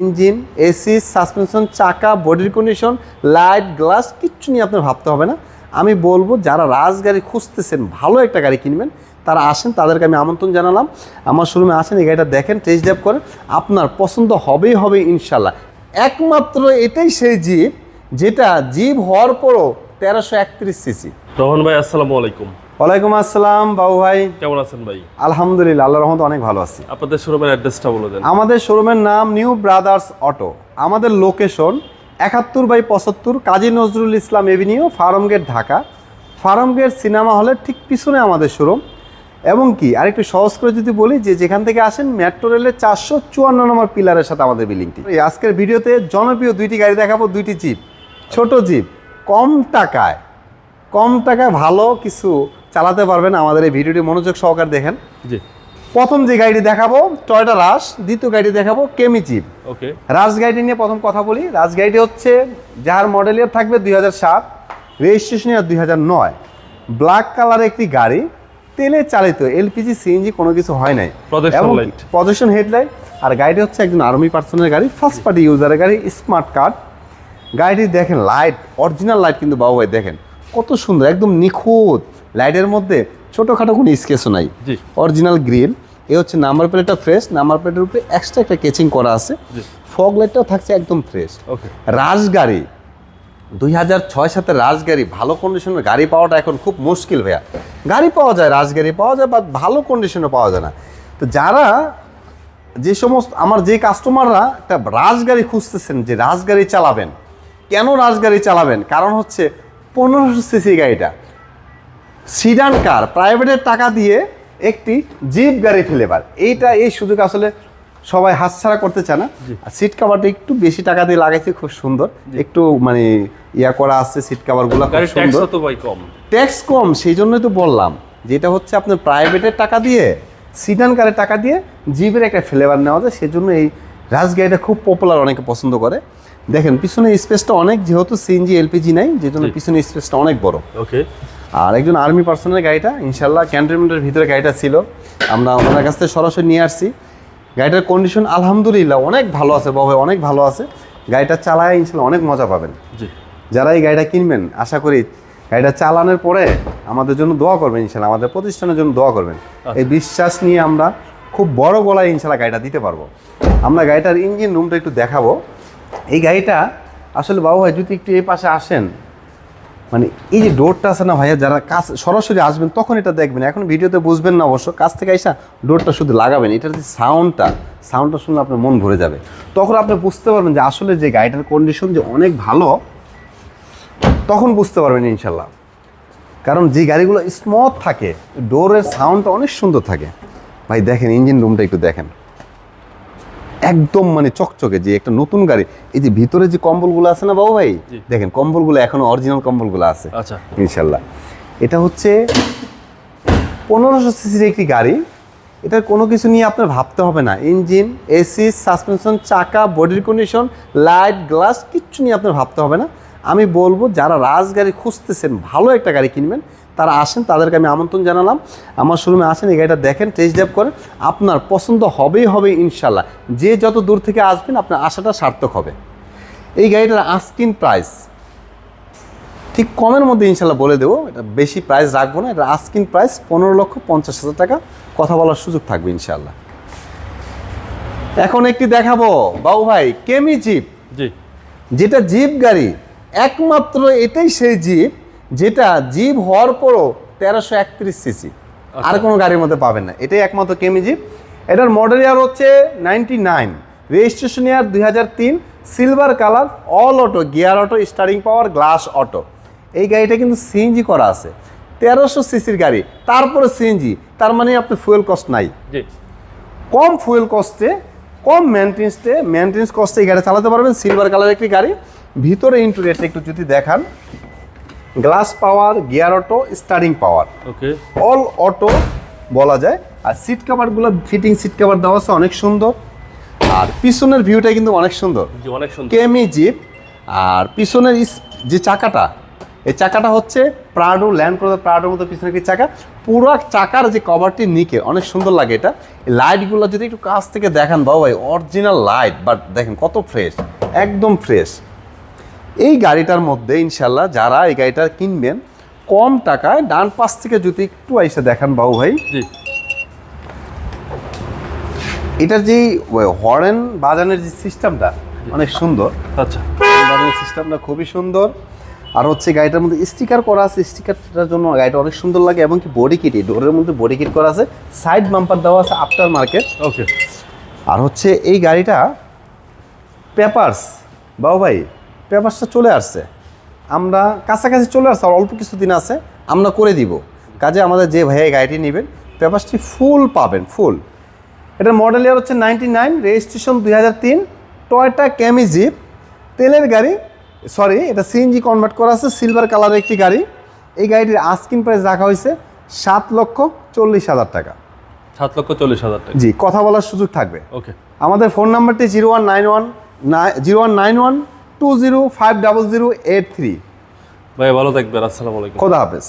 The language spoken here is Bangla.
ইঞ্জিন, এসি, সাসপেনশন, চাকা, বডির কন্ডিশন লাইট গ্লাস কিচ্ছু নিয়ে আপনার ভাবতে হবে না। আমি বলব, যারা রাজগাড়ি খুঁজতেছেন, ভালো একটা গাড়ি কিনবেন, তারা আসেন, তাদেরকে আমি আমন্ত্রণ জানালাম। আমার শোরুমে আসেন, এই গাড়িটা দেখেন টেস্ট ড্রাইভ করেন। আপনার পছন্দ হবেই হবে ইনশাল্লাহ একমাত্র এটাই সেই জিপ যেটা জিপ হওয়ার পরও তেরোশো একত্রিশ সিসি রহন ভাই, আসসালামু আলাইকুম। ওয়ালাইকুম আসসালাম বাবু ভাই। কেমন আছেন ভাই? আলহামদুলিল্লাহ আল্লাহ রহমত অনেক ভালো আছি। আপনাদের শোরুমের অ্যাড্রেসটা বলে দেন। আমাদের শোরুমের নাম নিউ ব্রাদার্স অটো আমাদের লোকেশন একাত্তর বাই পঁচাত্তর Kazi Nazrul Islam Avenue Farm Gate Dhaka. Farm Gate cinema হলের ঠিক পিছনে আমাদের শোরুম এবং কি আরেকটু সহজ করে যদি বলি যে যেখান থেকে আসেন মেট্রো রেলের চারশো চুয়ান্ন নম্বর পিলারের সাথে আমাদের বিল্ডিংটি এই আজকের ভিডিওতে জনপ্রিয় দুইটি গাড়ি দেখাবো দুইটি জিপ ছোট জিপ কম টাকায়। কম টাকায় ভালো কিছু চালাতে পারবেন আমাদের এই ভিডিওটি মনোযোগ সহকারে দেখেন। জি। প্রথম যে গাড়িটি দেখাবো টয়টা রাস দ্বিতীয় গাড়িটি দেখাবো কেমি চিপ ওকে। রাজ গাড়িটি নিয়ে প্রথম কথা বলি রাজ গাড়িটি হচ্ছে যার মডেল ইয়ার থাকবে দুই হাজার সাত রেজিস্ট্রেশন ইয়ার দুই হাজার নয়। ব্ল্যাক কালার একটি গাড়ি তেলে চালিত এলপিজি সিএনজি কোনো কিছু হয় নাই। প্রজেকশন হেডলাইট আর গাড়িটি হচ্ছে একজন আর্মি পার্সনের গাড়ি ফার্স্ট পার্টি ইউজারের গাড়ি স্মার্ট কার্ড গাড়িটি দেখেন লাইট অরিজিনাল লাইট কিন্তু বাবু ভাই দেখেন কত সুন্দর একদম নিখুঁত। লাইটের মধ্যে ছোটোখাটো কোনো স্কেচও নাই। Original grill. এ হচ্ছে নাম্বার প্লেটটা ফ্রেশ। নাম্বার প্লেটের উপরে এক্সট্রা একটা কেচিং করা আছে। ফগ লাইটটাও থাকছে একদম ফ্রেশ। ওকে। রাজগাড়ি দুই হাজার ছয় সাথে রাজগাড়ি ভালো কন্ডিশনের গাড়ি পাওয়াটা এখন খুব মুশকিল ভাইয়া। গাড়ি পাওয়া যায় রাজগাড়ি পাওয়া যায় বা ভালো কন্ডিশনে পাওয়া যায় না। তো যারা যে সমস্ত আমার যে কাস্টমাররা একটা রাজগাড়ি খুঁজতেছেন যে রাজগাড়ি চালাবেন। কেন রাজগাড়ি চালাবেন? কারণ হচ্ছে পনেরোশো সিসি গাড়িটা। সিডান কার প্রাইভেটের টাকা দিয়ে একটি জিপ গাড়ি ফেলেবার এইটা এই সুযোগ আসলে সবাই হাতছাড়া করতে চায় না। আর সিট কাভারটা একটু বেশি টাকা দিয়ে লাগাইছে খুব সুন্দর। একটু মানে ইয়া করা আছে সিট কাভারগুলো খুব ট্যাক্স সুন্দর। কম। ট্যাক্স কম সেই জন্যই তো বললাম। যেটা হচ্ছে আপনার প্রাইভেটের টাকা দিয়ে সিডান কারের টাকা দিয়ে জিপের একটা ফ্লেভার নেওয়া যায় সেজন্য এই রাজগাড়িটা খুব পপুলার অনেকে পছন্দ করে। দেখেন পিছনে স্পেসটা অনেক যেহেতু সিএনজি এলপিজি নাই যে জন্য। পিছনে স্পেসটা অনেক বড়। ওকে আর একজন আর্মি পার্সনের গাড়িটা ইনশাল্লাহ ক্যান্টনমেন্টের ভিতরে গাড়িটা ছিল। আমরা ওনার কাছ থেকে সরাসরি নিয়ে আসছি। গাড়িটার কন্ডিশন আলহামদুলিল্লাহ অনেক ভালো আছে বাবা অনেক ভালো আছে। গাড়িটা চালায় ইনশাল্লাহ অনেক মজা পাবেন। যারা এই গাড়িটা কিনবেন আশা করি গাড়িটা চালানোর পরে আমাদের জন্য দোয়া করবেন ইনশাল্লাহ আমাদের প্রতিষ্ঠানের জন্য দোয়া করবেন। এই বিশ্বাস নিয়ে আমরা খুব বড় গলায় ইনশাল্লাহ গাড়িটা দিতে পারব। আমরা গাড়িটার ইঞ্জিন রুমটা একটু দেখাবো। এই গাড়িটা আসলে বাবু ভাই যদি একটু এই পাশে আসেন মানে এই যে ডোরটা আছে না ভাইয়া, যারা কাজ সরাসরি আসবেন তখন এটা দেখবেন। এখন ভিডিওতে বুঝবেন না অবশ্য কাছ থেকে আইসা ডোরটা শুধু লাগাবেন। এটার যে সাউন্ডটা সাউন্ডটা শুনলে আপনার মন ভরে যাবে। তখন আপনি বুঝতে পারবেন যে আসলে যে গাড়িটার কন্ডিশন যে অনেক ভালো, তখন বুঝতে পারবেন ইনশাল্লাহ। কারণ যে গাড়িগুলো স্মুথ থাকে, ডোরের সাউন্ডটা অনেক সুন্দর থাকে। ভাই দেখেন ইঞ্জিন রুমটা একটু দেখেন। একদম মানে চকচকে যে একটা নতুন গাড়ি। এই যে ভিতরে যে কম্বলগুলো আছে না বাবু ভাই। দেখেন কম্বলগুলো এখনও অরিজিনাল কম্বলগুলো আছে। আচ্ছা। ইনশাল্লাহ এটা হচ্ছে পনেরোশো সিসির একটি গাড়ি। এটার কোনো কিছু নিয়ে আপনার ভাবতে হবে না। ইঞ্জিন এসি সাসপেনশন চাকা বডির কন্ডিশন লাইট গ্লাস কিচ্ছু নিয়ে আপনার ভাবতে হবে না। আমি বলব যারা রাজগাড়ি খুঁজতেছেন ভালো একটা গাড়ি কিনবেন। তারা আসেন তাদেরকে আমি আমন্ত্রণ জানালাম। আমার শোরুমে আসেন এই গাড়িটা দেখেন টেস্ট ড্রাইভ করেন। আপনার পছন্দ হবেই হবে ইনশাল্লাহ যে যত দূর থেকে আসবেন আপনার আশাটা সার্থক হবে। এই গাড়িটার আস্কিন প্রাইস ঠিক কমের মধ্যে ইনশাল্লাহ বলে দেবো এটা বেশি প্রাইস রাখব না এটা আস্কিন প্রাইস পনেরো লক্ষ পঞ্চাশ হাজার টাকা। কথা বলার সুযোগ থাকবে ইনশাল্লাহ এখন একটি দেখাবো বাবু ভাই কেমি জিপ জি। যেটা জিপ গাড়ি একমাত্র এটাই সেই জিপ যেটা জিপ হওয়ার পরও তেরোশো একত্রিশ সিসি। আর কোনো গাড়ির মধ্যে পাবেন না। এটাই একমাত্র কেমি জিপ এটার মডেল ইয়ার হচ্ছে নাইনটি নাইন রেজিস্ট্রেশন ইয়ার দুই হাজার তিন। Silver colour all auto gear auto steering power glass auto এই গাড়িটা কিন্তু সিএনজি করা আছে। তেরোশো সিসির গাড়ি। তারপরে সিএনজি তার মানে আপনি ফুয়েল কস্ট নাই। কম ফুয়েল কস্টে কম মেনটেন্সে মেনটেন্স কস্টে এই গাড়ি চালাতে পারবেন। সিলভার কালার একটি গাড়ি। ভিতরে ইন্টুরিয়ারটা একটু যদি দেখান। Glass power gear auto steering power. Okay. All auto বলা যায়। আর সিট কাভারগুলো ফিটিং সিট কাভার দেওয়া আছে অনেক সুন্দর। আর পিছনের ভিউটা কিন্তু অনেক সুন্দর। অনেক সুন্দর। কেমি জিপ। আর পিছনের যে চাকাটা এই চাকাটা হচ্ছে প্রাডো ল্যান্ড ক্রুজার প্রাডোর মতো পিছনে কি চাকা? পুরো চাকার যে কভারটি নিকে অনেক সুন্দর লাগে এটা। লাইটগুলো যদি একটু কাছ থেকে দেখান বাবু ভাই অরিজিনাল লাইট বাট দেখেন কত ফ্রেশ একদম ফ্রেশ এই গাড়িটার মধ্যে ইনশাল্লাহ যারা এই গাড়িটা কিনবেন কম টাকায় ডান পাশ থেকে যদি একটু আইসা দেখান বাবু ভাই। জি। এটার যে হরেন বাজানোর যে সিস্টেমটা অনেক সুন্দর। আচ্ছা। বাজানোর সিস্টেমটা খুবই সুন্দর। আর হচ্ছে গাড়িটার মধ্যে স্টিকার করা আছে স্টিকারটার জন্য গাড়িটা অনেক সুন্দর লাগে এবং কি বডি কিট এই ডোরের মধ্যে বডি কিট করা আছে সাইড বাম্পার দেওয়া আছে আফটার মার্কেট ওকে আর হচ্ছে এই গাড়িটা পেপারস বাবু ভাই পেপারসটা চলে আসছে। আমরা কাছাকাছি চলে আসছে আর অল্প কিছু দিন আছে আমরা করে দিব। কাজে আমাদের যে ভাইয়া গাড়িটি নেবেন পেপারসটি ফুল পাবেন ফুল এটার মডেল ইয়ার হচ্ছে নাইনটি নাইন রেজিস্ট্রেশন দুই হাজার তিন টয়টা ক্যামিজিপ তেলের গাড়ি সরি এটা সিএনজি কনভার্ট করা আছে সিলভার কালারের একটি গাড়ি। এই গাড়িটির আস্কিন প্রাইস রাখা হয়েছে সাত লক্ষ চল্লিশ হাজার টাকা। সাত লক্ষ চল্লিশ হাজার টাকা। জি কথা বলার সুযোগ থাকবে। ওকে আমাদের ফোন নাম্বারটি zero one nine one zero one nine one two zero five double zero eight three ভাই ভালো থাকবেন আসসালামু আলাইকুম। খোদা হাফেজ।